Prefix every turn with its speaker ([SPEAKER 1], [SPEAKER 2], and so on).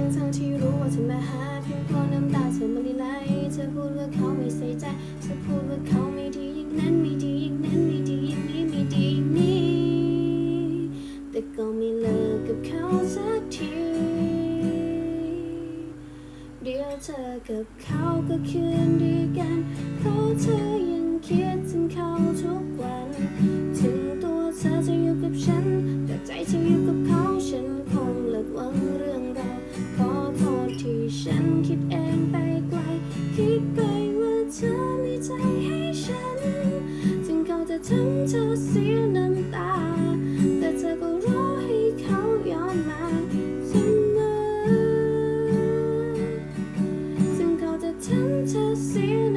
[SPEAKER 1] ทั้งทางที่รู้ว่าเธอมาหาเพียงเพราะน้ำตาเธอมันไหลเธอพูดว่าเขาไม่ใส่ใจเธอพูดว่าเขาไม่ดีอย่างนั้นไม่ดีอย่างนั้นไม่ดีอย่างนี้ไม่ดีอย่างนี้ แต่ก็ไม่เลิกกับเขาสักทีเดี๋ยวเธอกับเขาก็คืนดีกันเพราะเธอยังคิดถึงเขาทุกวัน ถึงตัวเธอจะอยู่กับฉันแต่ใจเธออยู่กับเข คิดเองไปไกล คิดไกลว่าเธอมีใจให้ฉัน ถึงเขาจะทำเธอเสียน้ำตา แต่เธอก็รอให้เขาย้อนมาเสมอถึงเขาจะทำเธอเสีย